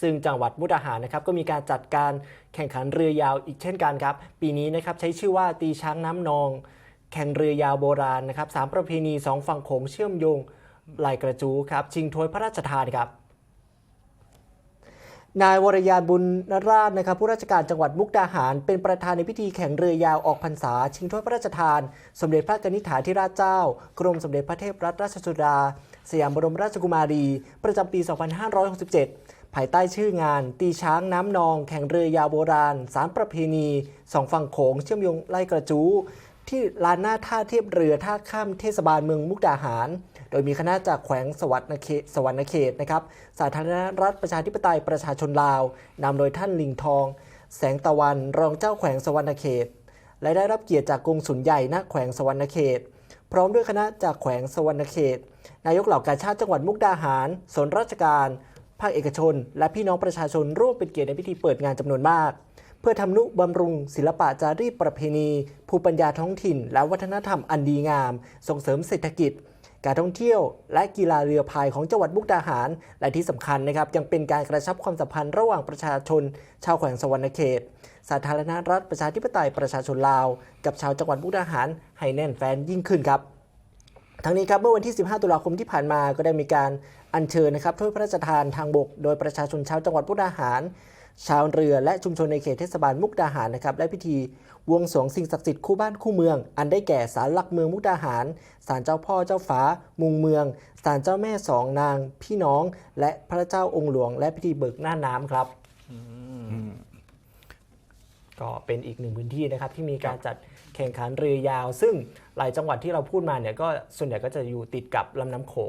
ซึ่งจังหวัดมุกดาหารนะครับก็มีการจัดการแข่งขันเรือยาวอีกเช่นกันครับ ปีนี้นะครับใช้ชื่อว่าตีช้างน้ำนอง แข่งเรือยาวโบราณนะครับสามประเพณีสองฝั่งโขงเชื่อมโยงไหลกระจูครับชิงถ้วยพระราชทานครับ นายวรยานบุญนราชนะครับผู้ราชการจังหวัดมุกดาหาร เป็นประธานในพิธีแข่งเรือยาวออกพรรษา ชิงถ้วยพระราชทาน สมเด็จพระนิษฐาธิราชเจ้า กรมสมเด็จพระเทพรัตนราชสุดา สยามบรมราชกุมารี ประจำปี 2567 ภายใต้ชื่องาน ตีช้างน้ำนอง แข่งเรือยาวโบราณ สารประเพณีสองฝั่งโขงเชื่อมโยงไล่กระจู ที่ลานหน้าท่าเทียบเรือท่าข้ามเทศบาลเมืองมุกดาหาร โดยมีคณะจากแขวงสวรรณเขตสวรรณเขตนะครับสาธารณรัฐประชาธิปไตยประชาชนลาวนำโดยท่านลิงทอง แสงตะวันรองเจ้าแขวงสวรรณเขต และได้รับเกียรติจากกงสุลใหญ่ณแขวงสวรรณเขต พร้อมด้วยคณะจากแขวงสวรรณเขต นายกเหล่ากาชาติจังหวัดมุกดาหารส่วนราชการภาคเอกชน และพี่น้องประชาชนร่วมเป็นเกียรติในพิธีเปิดงานจำนวนมาก เพื่อทำนุบำรุง ศิลปะจารีตประเพณี ภูมิปัญญาท้องถิ่น และวัฒนธรรมอันดีงาม ส่งเสริมเศรษฐกิจ การท่องเที่ยวและกีฬาเรือพายของจังหวัดมุกดาหาร และที่สำคัญนะครับยังเป็นการกระชับความสัมพันธ์ระหว่างประชาชน ชาวแขวงสวรรณเขต สาธารณรัฐประชาธิปไตยประชาชนลาว กับชาวจังหวัดมุกดาหารให้แน่นแฟนยิ่งขึ้นครับทั้งนี้ครับเมื่อวันที่ 15 ตุลาคมที่ผ่านมาก็ได้มีการอัญเชิญนะครับถ้วยพระราชทานทางบก โดยประชาชนชาวจังหวัดมุกดาหาร ชาวเรือและชุมชนในเขตเทศบาลมุกดาหารนะครับและพิธีวงสรวงสิ่งศักดิ์สิทธิ์คู่บ้านคู่เมือง อันได้แก่ศาลหลักเมืองมุกดาหารศาลเจ้าพ่อเจ้าฟ้า มุงเมืองศาลเจ้าแม่สองนาง พี่น้อง และพระเจ้าองค์หลวง และพิธีเบิกหน้าน้ำครับก็เป็นอีกหนึ่งพื้นที่นะครับที่มีการจัดแข่งขันเรือยาว ซึ่งหลายจังหวัดที่เราพูดมาเนี่ยก็ส่วนใหญ่ก็จะอยู่ติดกับลำน้ำโขง